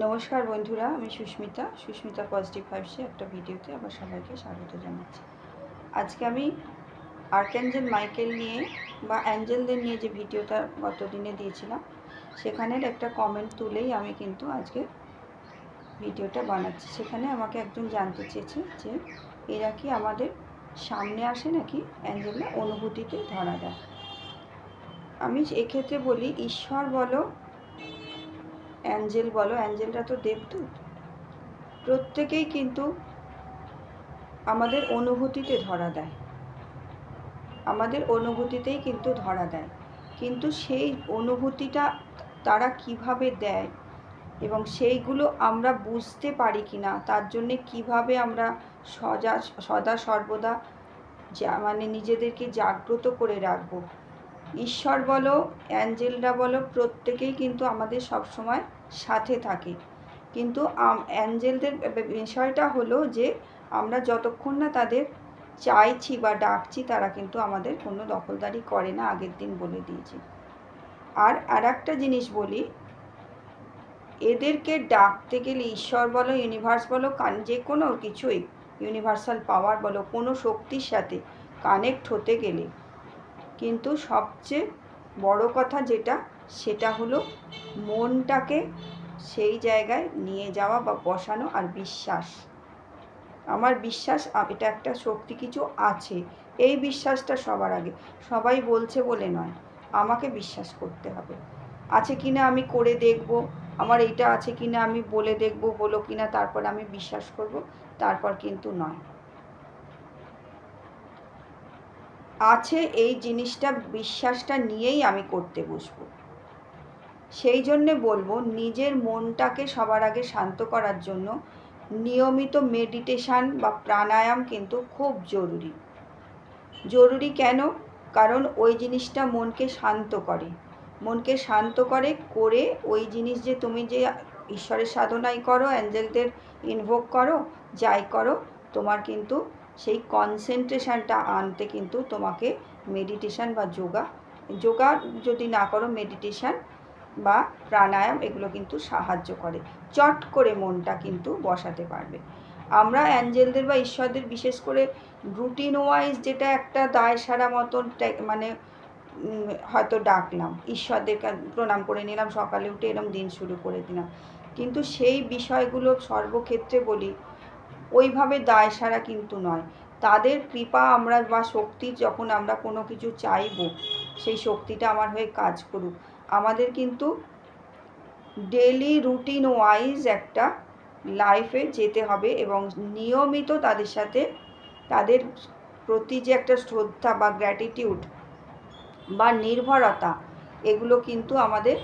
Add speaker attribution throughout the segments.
Speaker 1: নমস্কার বন্ধুরা, আমি সুস্মিতা। সুস্মিতা পজিটিভ ফাইভসে একটা ভিডিওতে আমার সবাইকে স্বাগত জানাচ্ছি। আজকে আমি আর্কঅ্যাঞ্জেল মাইকেল নিয়ে বা অ্যাঞ্জেলদের নিয়ে যে ভিডিওটা গত দিনে দিয়েছিলাম, সেখানের একটা কমেন্ট তুলেই আমি কিন্তু আজকে ভিডিওটা বানাচ্ছি। সেখানে আমাকে একজন জানতে চেয়েছে যে, এরা কি আমাদের সামনে আসে নাকি অ্যাঞ্জেলরা অনুভূতিতে ধরা দেয়? আমি এক্ষেত্রে বলি, ঈশ্বর বলো অ্যাঞ্জেল বলো অ্যাঞ্জেলরা তো দেবদূত। প্রত্যেকেই কিন্তু আমাদের অনুভূতিতে ধরা দেয়। আমাদের অনুভূতিতেই কিন্তু ধরা দেয়। কিন্তু সেই অনুভূতিটা তারা কীভাবে দেয় এবং সেইগুলো আমরা বুঝতে পারি কি না তার জন্যে কীভাবে আমরা সজা, সদা সর্বদা যা মানে নিজেদেরকে জাগ্রত করে রাখব। ঈশ্বর বলো, অ্যাঞ্জেলরা বলো, প্রত্যেকেই কিন্তু আমাদের সবসময় সাথে থাকে। কিন্তু অ্যাঞ্জেলদের বিষয়টা হলো যে, আমরা যতক্ষণ না তাদের চাইছি বা ডাকছি, তারা কিন্তু আমাদের কোনো দখলদারি করে না, আগের দিন বলে দিয়েছি। আর আর একটা জিনিস বলি, এদেরকে ডাকতে গেলে ঈশ্বর বলো ইউনিভার্স বলো, কান, যে কোনো কিছুই ইউনিভার্সাল পাওয়ার বলো, কোনো শক্তির সাথে কানেক্ট হতে গেলে কিন্তু সবচেয়ে বড় কথা যেটা, সেটা হলো মনটাকে সেই জায়গায় নিয়ে যাওয়া বা বসানো আর বিশ্বাস। আমার বিশ্বাস এটা একটা শক্তি কিছু আছে। এই বিশ্বাসটা সবার আগে। সবাই বলছে বলে নয়, আমাকে বিশ্বাস করতে হবে। আছে কি না আমি করে দেখব, আমার এইটা আছে কি না আমি বলে দেখব, হলো কি না তারপর আমি বিশ্বাস করব, তারপর কিন্তু নয়। আছে এই জিনিসটা, বিশ্বাসটা নিয়েই আমি করতে বসবো। সেই জন্যে বলব, নিজের মনটাকে সবার আগে শান্ত করার জন্য নিয়মিত মেডিটেশান বা প্রাণায়াম কিন্তু খুব জরুরি। জরুরি কেন? কারণ ওই জিনিসটা মনকে শান্ত করে। মনকে শান্ত করে করে ওই জিনিস যে তুমি যে ঈশ্বরের সাধনাই করো, অ্যাঞ্জেলদের ইনভোক করো, যাই করো, তোমার কিন্তু সেই কনসেন্ট্রেশনটা আনতে কিন্তু তোমাকে মেডিটেশান বা যোগা যোগা যদি না করো মেডিটেশান বা প্রাণায়াম এগুলো কিন্তু সাহায্য করে। চট করে মনটা কিন্তু বসাতে পারবে। আমরা অ্যাঞ্জেলদের বা ঈশ্বরদের বিশেষ করে রুটিন ওয়াইজ যেটা একটা দায় সারা মতন মানে হয়তো ডাকলাম, ঈশ্বরদের প্রণাম করে নিলাম, সকালে উঠে এরম দিন শুরু করে দিলাম। কিন্তু সেই বিষয়গুলো সর্বক্ষেত্রে বলি ওইভাবে দায় সারা কিন্তু নয়। তাদের কৃপা আমরা বা শক্তি যখন আমরা কোনো কিছু চাইব, সেই শক্তিটা আমার হয়ে কাজ করুক। আমাদের কিন্তু ডেলি রুটিন ওয়াইজ একটা লাইফে যেতে হবে এবং নিয়মিত তাদের সাথে তাদের প্রতি যে একটা শ্রদ্ধা বা গ্র্যাটিটিউড বা নির্ভরতা, এগুলো কিন্তু আমাদের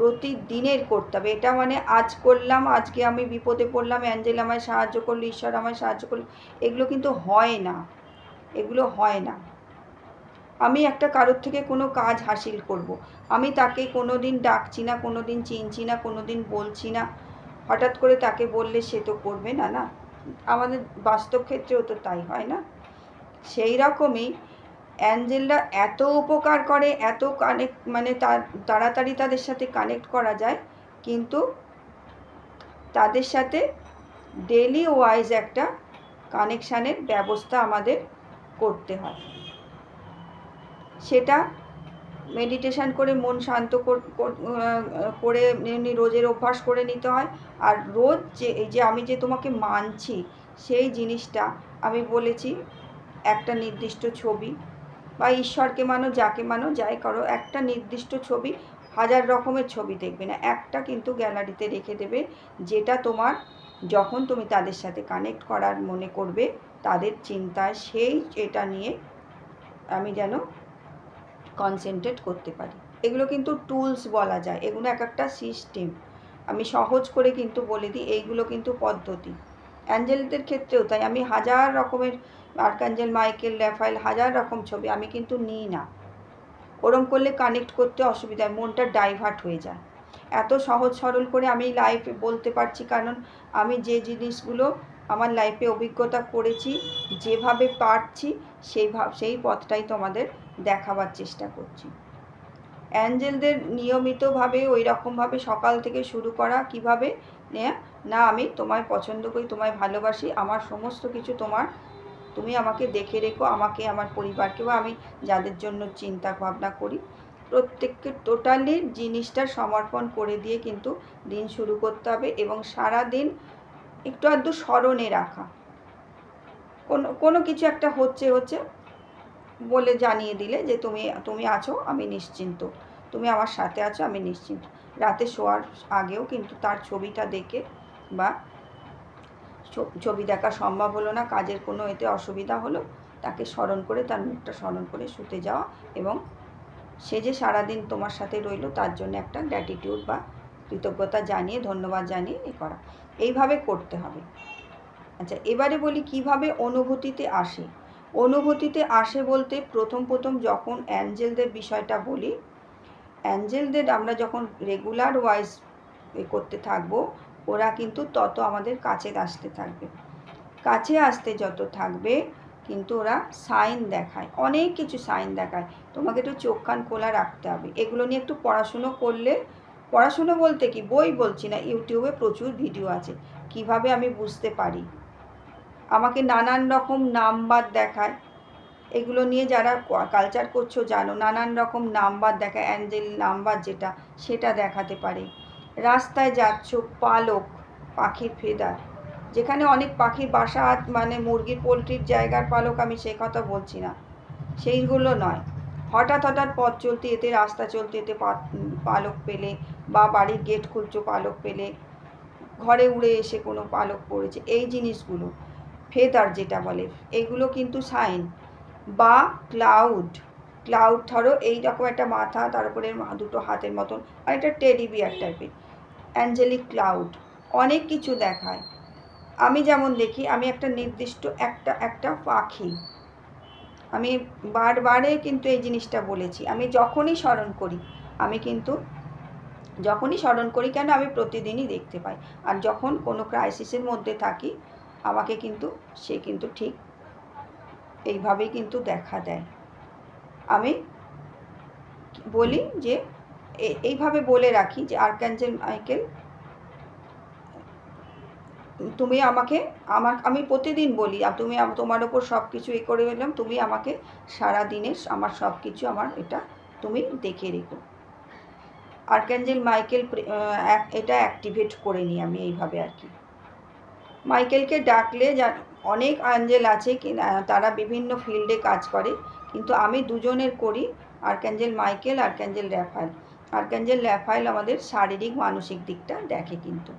Speaker 1: প্রতিদিনের করতে হবে। এটা মানে আজ করলাম, আজকে আমি বিপদে পড়লাম, অ্যাঞ্জেল আমায় সাহায্য করল, ঈশ্বর আমায় সাহায্য করল, এগুলো কিন্তু হয় না। এগুলো হয় না। আমি একটা কারোর থেকে কোনো কাজ হাসিল করব। আমি তাকে কোনো দিন ডাকছি না কোনো দিন চিনছি না কোনো দিন বলছি না। হঠাৎ করে তাকে বললে সে তো করবে না না? আমাদের বাস্তব ক্ষেত্রেও তো তাই হয় না। সেই রকমই অ্যাঞ্জেলরা এত উপকার করে, এত কানেক্ট মানে তাড়াতাড়ি তাদের সাথে কানেক্ট করা যায়, কিন্তু তাদের সাথে ডেলি ওয়াইজ একটা কানেকশানের ব্যবস্থা আমাদের করতে হয়। সেটা মেডিটেশান করে মন শান্ত করে এমনি রোজের অভ্যাস করে নিতে হয়। আর রোজ যে, এই যে আমি যে তোমাকে মানছি, সেই জিনিসটা আমি বলেছি একটা নির্দিষ্ট ছবি বা ঈশ্বরকে মানো, যাকে মানো, যাই করো, একটা নির্দিষ্ট ছবি, হাজার রকমের ছবি দেখবে না। একটা কিন্তু গ্যালারিতে রেখে দেবে যেটা তোমার যখন তুমি তাদের সাথে কানেক্ট করার মনে করবে, তাদের চিন্তায় সেই এটা নিয়ে আমি যেন কনসেন্ট্রেট করতে পারি। এগুলো কিন্তু টুলস বলা যায়। এগুলো এক একটা সিস্টেম আমি সহজ করে কিন্তু বলে দিই, এইগুলো কিন্তু পদ্ধতি। অ্যাঞ্জেলদের ক্ষেত্রেও তাই। আমি হাজার রকমের আর্কাঞ্জেল মাইকেল ল্যাফাইল হাজার রকম ছবি, আমি কিন্তু নিই না। ওরম করলে কানেক্ট করতে অসুবিধা মনটা ডাইভার্ট হয়ে যায়। এত সহজ সরল করে আমি লাইফে বলতে পারছি, কারণ আমি যে জিনিসগুলো আমার লাইফে অভিজ্ঞতা করেছি, যেভাবে পারছি, সেই সেই পথটাই তোমাদের দেখাবার চেষ্টা করছি। অ্যাঞ্জেলদের নিয়মিতভাবে ওই রকমভাবে সকাল থেকে শুরু করা কীভাবে না, আমি তোমায় পছন্দ করি, তোমায় ভালোবাসি, আমার সমস্ত কিছু তোমার তুমি আমাকে দেখে রেখো, আমাকে, আমার পরিবারকে বা আমি যাদের জন্য চিন্তা ভাবনা করি। প্রত্যেককে টোটালি জিনিসটা সমর্পণ করে দিয়ে কিন্তু দিন শুরু করতে হবে এবং সারা দিন একটু আধটু স্মরণে রাখা। কোনো কোনো কিছু একটা হচ্ছে হচ্ছে বলে জানিয়ে দিলে যে তুমি তুমি আছো, আমি নিশ্চিন্ত। তুমি আমার সাথে আছো, আমি নিশ্চিন্ত। রাতে শোয়ার আগেও কিন্তু তার ছবিটা দেখে বা ছবি দেখা সম্ভব হলো না, কাজের কোনো এতে অসুবিধা হলো, তাকে স্মরণ করে, তার মুখটা স্মরণ করে শুতে যাওয়া এবং সে যে সারাদিন তোমার সাথে রইল, তার জন্য একটা গ্র্যাটিটিউড বা কৃতজ্ঞতা জানিয়ে, ধন্যবাদ জানিয়ে এ করা। এইভাবে করতে হবে। আচ্ছা এবারে বলি কীভাবে অনুভূতিতে আসে? অনুভূতিতে আসে বলতে প্রথম প্রথম যখন অ্যাঞ্জেলদের বিষয়টা বলি, অ্যাঞ্জেলদের আমরা যখন রেগুলার ওয়াইজ করতে থাকব ওরা কিন্তু তত আমাদের কাছে আসতে থাকবে। কাছে আসতে যত থাকবে, কিন্তু ওরা সাইন দেখায়, অনেক কিছু সাইন দেখায়। তোমাকে একটু চোখ কান খোলা রাখতে হবে। এগুলো নিয়ে একটু পড়াশুনো করলে, পড়াশুনো বলতে কি? বই বলছি না ইউটিউবে প্রচুর ভিডিও আছে। কীভাবে আমি বুঝতে পারি? আমাকে নানান রকম নাম্বার দেখায়। এগুলো নিয়ে যারা কালচার করছ জানো, নানান রকম নাম্বার দেখায় অ্যাঞ্জেল নাম্বার যেটা, সেটা দেখাতে পারে। রাস্তায় যাচ্ছ পালক, পাখির ফেদার। যেখানে অনেক পাখির বাসা মানে মুরগির পোলট্রির জায়গার পালক, আমি সে কথা বলছি না। সেইগুলো নয়। হঠাৎ হঠাৎ পথ চলতে এতে, রাস্তা চলতে এতে পালক পেলে বা বাড়ির গেট খুলছো, পালক পেলে ঘরে উড়ে এসে কোনো পালক পড়েছে। এই জিনিসগুলো, ফেদার যেটা বলে, এগুলো কিন্তু সাইন বা ক্লাউড। ক্লাউড ধরো, এইরকম একটা মাথা, তারপরে দুটো হাতের মতন, আর একটা টেডি বিয়ার টাইপের। Angelic cloud. অনেক কিছু দেখায়। আমি যেমন দেখি, আমি একটা নির্দিষ্ট একটা একটা পাখি। আমি বারবারে কিন্তু এই জিনিসটা বলেছি। আমি যখনই স্মরণ করি, আমি কিন্তু যখনই স্মরণ করি কেন আমি প্রতিদিনই দেখতে পাই। আর যখন কোনো ক্রাইসিসের মধ্যে থাকি, আমাকে কিন্তু, সে কিন্তু ঠিক এইভাবেই কিন্তু দেখা দেয়। আমি বলি যে এইভাবে বলে রাখি যে আর্কাঞ্জেল মাইকেল, তুমি আমাকে, আমার, আমি প্রতিদিন বলি তুমি তোমার ওপর সব কিছু এ করে গেলাম তুমি আমাকে সারা দিনের আমার সব কিছু আমার এটা তুমি দেখে রেখো। আর্কাঞ্জেল মাইকেল এটা অ্যাক্টিভেট করে নিই আমি এইভাবে আর কি। মাইকেলকে ডাকলে অনেক অ্যাঞ্জেল আছে তারা বিভিন্ন ফিল্ডে কাজ করে, কিন্তু আমি দুজনের করি, archangel Michael, archangel Raphael archangel Raphael আমাদের শারীরিক, মানসিক দিকটা দেখে কিন্তু।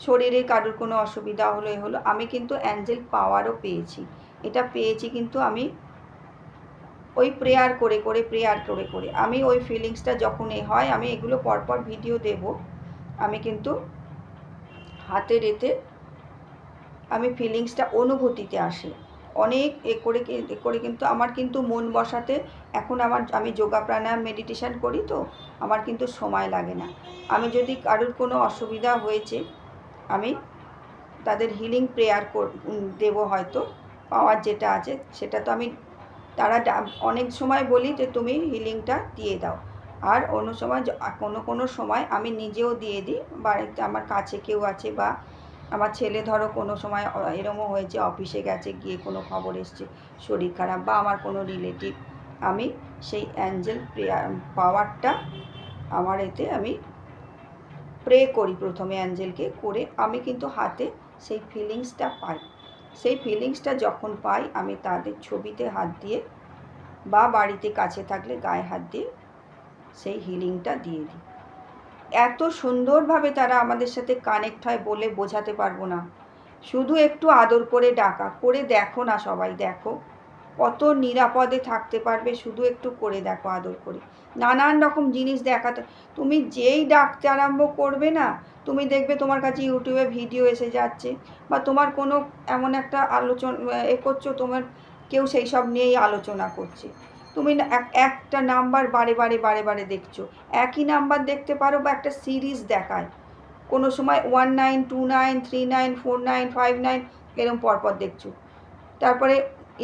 Speaker 1: শরীরে কারোর কোনো অসুবিধা হলো এ হলো, আমি কিন্তু অ্যাঞ্জেল পাওয়ারও পেয়েছি। এটা পেয়েছি কিন্তু আমি ওই প্রেয়ার করে করে, প্রেয়ার করে করে। আমি ওই ফিলিংসটা যখন এ হয়, আমি এগুলো পরপর ভিডিও দেব। আমি কিন্তু হাতে রেতে আমি ফিলিংসটা অনুভূতিতে আসে। অনেক এ করে এ করে কিন্তু আমার কিন্তু মন বসাতে এখন আমার, আমি যোগা প্রাণায়াম মেডিটেশান করি তো, আমার কিন্তু সময় লাগে না। আমি যদি কারোর কোনো অসুবিধা হয়েছে, আমি তাদের হিলিং প্রেয়ার দেবো হয়তো, পাওয়ার যেটা আছে, সেটা তো আমি, তারা অনেক সময় বলি যে তুমি হিলিংটা দিয়ে দাও। আর অন্য সময় কোনো কোনো সময় আমি নিজেও দিয়ে দিই, বাড়িতে আমার কাছে কেউ আছে বা আমার ছেলে ধরো কোনো সময় এরমও হয়েছে, অফিসে গেছে, গিয়ে কোনো খবর এসছে, শরীর খারাপ বা আমার কোনো রিলেটিভ আমি সেই অ্যাঞ্জেল প্রেয়ার পাওয়ারটা আমার এতে আমি প্রে করি প্রথমে অ্যাঞ্জেলকে করে, আমি কিন্তু হাতে সেই ফিলিংসটা পাই। সেই ফিলিংসটা যখন পাই, আমি তাদের ছবিতে হাত দিয়ে বা বাড়িতে কাছে থাকলে গায়ে হাত দিয়ে সেই হিলিংটা দিয়ে দিই। এত সুন্দরভাবে তারা আমাদের সাথে কানেক্ট হয় বলে বোঝাতে পারব না। শুধু একটু আদর করে ডাকা, করে দেখো না সবাই, দেখো। কত নিরাপদে থাকতে পারবে, শুধু একটু করে দেখো, আদর করে। নানান রকম জিনিস দেখাতে, তুমি যেই ডাকতে আরম্ভ করবে না, তুমি দেখবে তোমার কাছে ইউটিউবে ভিডিও এসে যাচ্ছে, বা তোমার কোনো এমন একটা আলোচনা, এ করছ, তোমার কেউ সেই সব নিয়েই আলোচনা করছে। তুমি একটা নাম্বার বারে বারে বারে বারে দেখছ। একই নাম্বার দেখতে পারো বা একটা সিরিজ দেখায়। কোনো সময় one nine, two nine, three nine, four nine, five nine এরকম পরপর দেখছ। তারপরে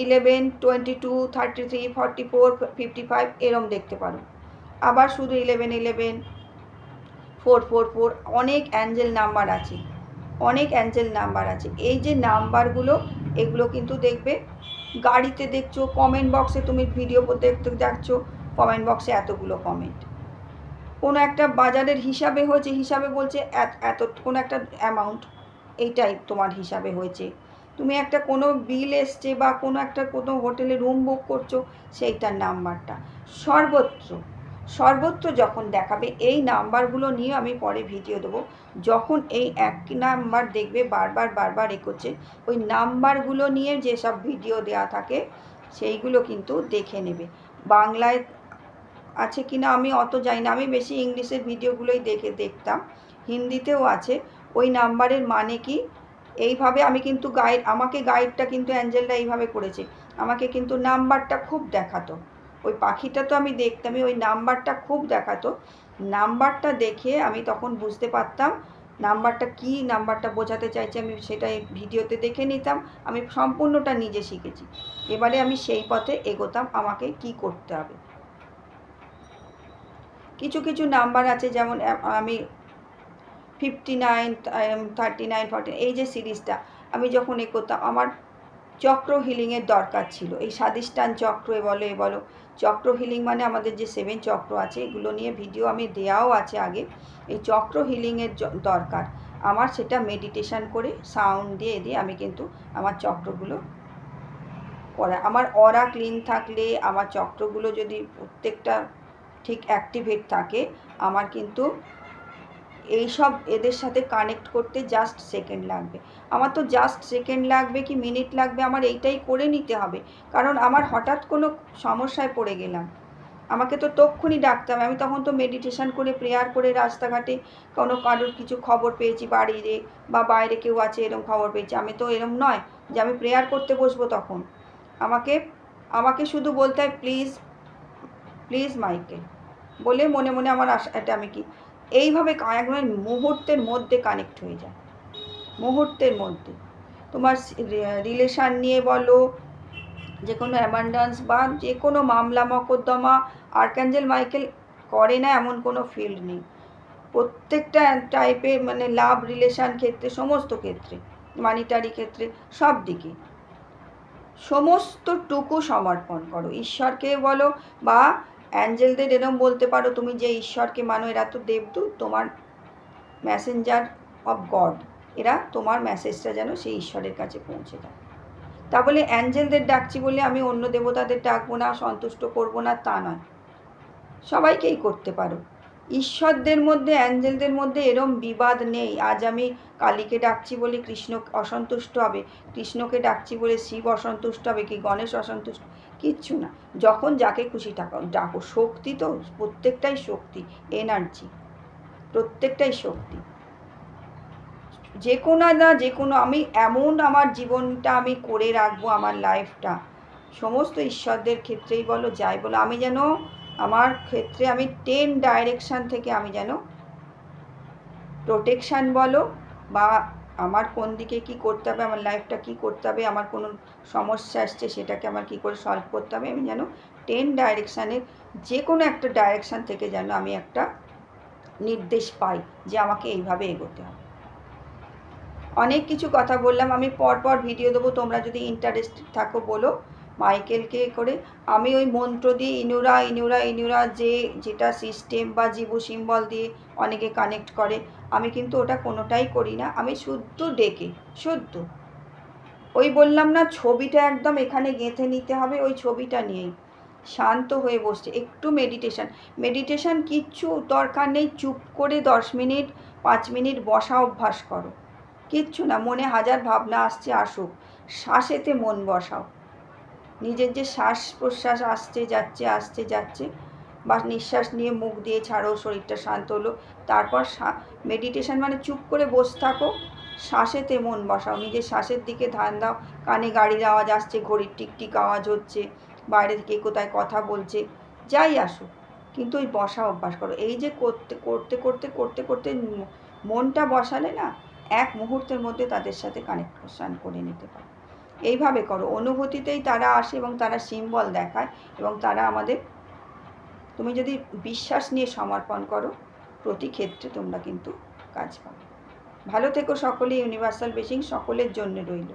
Speaker 1: eleven, twenty two, thirty three, forty four, fifty five এরম দেখতে পারো। আবার শুধু eleven eleven, four four four, অনেক অ্যাঞ্জেল নাম্বার আছে। অনেক অ্যাঞ্জেল নাম্বার আছে। এই যে নাম্বারগুলো, এগুলো কিন্তু দেখবে গাড়িতে দেখছ কমেন্ট বক্সে তুমি ভিডিও দেখতে, দেখছ কমেন্ট বক্সে এতগুলো কমেন্ট কোনো একটা বাজারের হিসাবে হয়েছে, হিসাবে বলছে এত কোনো একটা অ্যামাউন্ট এইটাই তোমার হিসাবে হয়েছে। তুমি একটা কোনো বিল এসছে বা কোনো একটা কোনো হোটেলে রুম বুক করছ, সেইটার নাম্বারটা সর্বত্র সর্বত্র যখন দেখাবে, এই নাম্বারগুলো নিয়ে আমি পরে ভিডিও দেবো। যখন এই এক নাম্বার দেখবে, বারবার বারবার এগোচ্ছে, ওই নাম্বারগুলো নিয়ে যেসব ভিডিও দেওয়া থাকে, সেইগুলো কিন্তু দেখে নেবে। বাংলায় আছে কি না আমি অত জানি না। আমি বেশি ইংলিশের ভিডিওগুলোই দেখে দেখতাম। হিন্দিতেও আছে। ওই নাম্বারের মানে কি? এইভাবে আমি কিন্তু গাইড আমাকে গাইডটা কিন্তু অ্যাঞ্জেলটা এইভাবে করেছে। আমাকে কিন্তু নাম্বারটা খুব দেখাতো। ওই পাখিটা তো আমি দেখতামই ওই নাম্বারটা খুব দেখাতো। নাম্বারটা দেখে আমি তখন বুঝতে পারতাম নাম্বারটা কি, নাম্বারটা বোঝাতে চাইছে, আমি সেটা ভিডিওতে দেখে নিতাম, আমি সম্পূর্ণটা নিজে শিখেছি। এবারে আমি সেই পথে এগোতাম, আমাকে কি করতে হবে। কিছু কিছু নাম্বার আছে যেমন আমি fifty nine thirty nine forty এই যে সিরিজটা, আমি যখন এ করতাম আমার চক্র হিলিংয়ের দরকার ছিল। এই স্বাদিষ্টান চক্র এ বলো এ বলো। চক্র হিলিং মানে আমাদের যে সেভেন চক্র আছে, এগুলো নিয়ে ভিডিও আমি দেওয়াও আছে আগে। এই চক্র হিলিংয়ের দরকার। আমার সেটা মেডিটেশান করে সাউন্ড দিয়ে দিয়ে আমি কিন্তু আমার চক্রগুলো করা। আমার অরা ক্লিন থাকলে, আমার চক্রগুলো যদি প্রত্যেকটা ঠিক অ্যাক্টিভেট থাকে, আমার কিন্তু এই সব এদের সাথে কানেক্ট করতে জাস্ট সেকেন্ড লাগবে। আমার তো জাস্ট সেকেন্ড লাগবে কি মিনিট লাগবে, আমার এইটাই করে নিতে হবে। কারণ আমার হঠাৎ কোনো সমস্যায় পড়ে গেলাম। আমাকে তো তক্ষুনি ডাকতে হবে। আমি তখন তো মেডিটেশন করে প্রেয়ার করে রাস্তাঘাটে কোনো কারোর কিছু খবর পেয়েছি বাড়িরে বা বাইরে কেউ আছে এরম খবর পেয়েছি। আমি তো এরম নয় যে আমি প্রেয়ার করতে বসবো তখন। আমাকে আমাকে শুধু বলতে হয় প্লিজ প্লিজ মাইকে বলে মনে মনে আমার আশা, এটা আমি কি এইভাবে একদম মুহূর্তের মধ্যে কানেক্ট হয়ে যায়। মুহূর্তের মধ্যে। তোমার রিলেশান নিয়ে বলো যে কোনো অ্যামান্ডান্স বা যে কোনো মামলা, মকদ্দমা আর্কাঞ্জেল মাইকেল করে না এমন কোনো ফিল্ড নেই। প্রত্যেকটা টাইপের মানে লাভ রিলেশান ক্ষেত্রে, সমস্ত ক্ষেত্রে মানিটারি ক্ষেত্রে, সব দিকে। সমস্তটুকু সমর্পণ করো। ঈশ্বরকে বলো বা অ্যাঞ্জেলদের এরম বলতে পারো তুমি যে ঈশ্বরকে মানো, এরা তো দেবদূত, তোমার ম্যাসেঞ্জার অফ গড এরা তোমার মেসেজটা যেন সেই ঈশ্বরের কাছে পৌঁছে দেয়। তা বলে অ্যাঞ্জেলদের ডাকছি বলে আমি অন্য দেবতাদের ডাকবো না, সন্তুষ্ট করব না, তা নয়। সবাইকেই করতে পারো। ঈশ্বরদের মধ্যে, অ্যাঞ্জেলদের মধ্যে এরম বিবাদ নেই। আজ আমি কালীকে ডাকছি বলে কৃষ্ণ অসন্তুষ্ট হবে, কৃষ্ণকে ডাকছি বলে শিব অসন্তুষ্ট হবে কি, গণেশ অসন্তুষ্ট? কিচ্ছু না। যখন যাকে খুশি ডাকো। ডাকো। শক্তি তো প্রত্যেকটাই শক্তি এনার্জি প্রত্যেকটাই শক্তি। যে কোনো না যে কোনো আমি এমন আমার জীবনটা আমি করে রাখব আমার লাইফটা সমস্ত ঈশ্বরদের ক্ষেত্রেই বলো, যাই বলো, আমি যেন আমার ক্ষেত্রে আমি টেন ডাইরেকশান থেকে আমি যেন প্রোটেকশান বলো বা আমার কোন দিকে কি করতে হবে, আমার লাইফটা কি করতে হবে, আমার কোনো সমস্যা আসছে সেটাকে আমার কি করে সলভ করতে হবে, আমি যেন টেন ডাইরেকশানের যে কোনো একটা ডাইরেকশান থেকে যেন আমি একটা নির্দেশ পাই যে আমাকে এইভাবে এগোতে হবে। অনেক কিছু কথা বললাম, আমি পরপর ভিডিও দেবো, তোমরা যদি ইন্টারেস্টেড থাকো বলো মাইকেলকে করে। আমি ওই মন্ত্র দিয়ে ইনুরা ইনুরা ইনুরা যে যেটা সিস্টেম বা জীবু সিম্বল দিয়ে অনেকে কানেক্ট করে আমি কিন্তু ওটা কোনোটাই করি না। আমি শুদ্ধ ডেকে, শুদ্ধ। ওই বললাম না, ছবিটা একদম এখানে গেঁথে নিতে হবে, ওই ছবিটা নিয়েই। শান্ত হয়ে বসছে। একটু মেডিটেশান মেডিটেশান কিচ্ছু দরকার নেই, চুপ করে দশ মিনিট, পাঁচ মিনিট বসা অভ্যাস করো। কিচ্ছু না, মনে হাজার ভাবনা আসছে, আসুক। শ্বাসেতে মন বসাও। নিজের যে শ্বাস প্রশ্বাস আসছে, যাচ্ছে আসছে, যাচ্ছে বা নিঃশ্বাস নিয়ে মুখ দিয়ে ছাড়ো, শরীরটা শান্ত হলো। তারপর মেডিটেশন মানে চুপ করে বসে থাকো। শ্বাসেতে মন বসাও, নিজের শ্বাসের দিকে ধান দাও। কানে গাড়ির আওয়াজ আসছে, ঘড়ির টিকটিক আওয়াজ হচ্ছে, বাইরে থেকে কোথায় কথা বলছে, যাই আসুক। কিন্তু ওই বসা অভ্যাস করো। এই যে করতে করতে করতে করতে করতে মনটা বসালে না, এক মুহূর্তের মধ্যে তাদের সাথে কানেকশান করে নিতে পারো। এইভাবে করো। অনুভূতিতেই তারা আসে এবং তারা সিম্বল দেখায় এবং তারা আমাদের তুমি যদি বিশ্বাস নিয়ে সমর্পণ করো, প্রতি ক্ষেত্রে তোমরা কিন্তু কাজ পাবে। ভালো থেকো সকলে, ইউনিভার্সাল বেসিং সকলের জন্য রইল।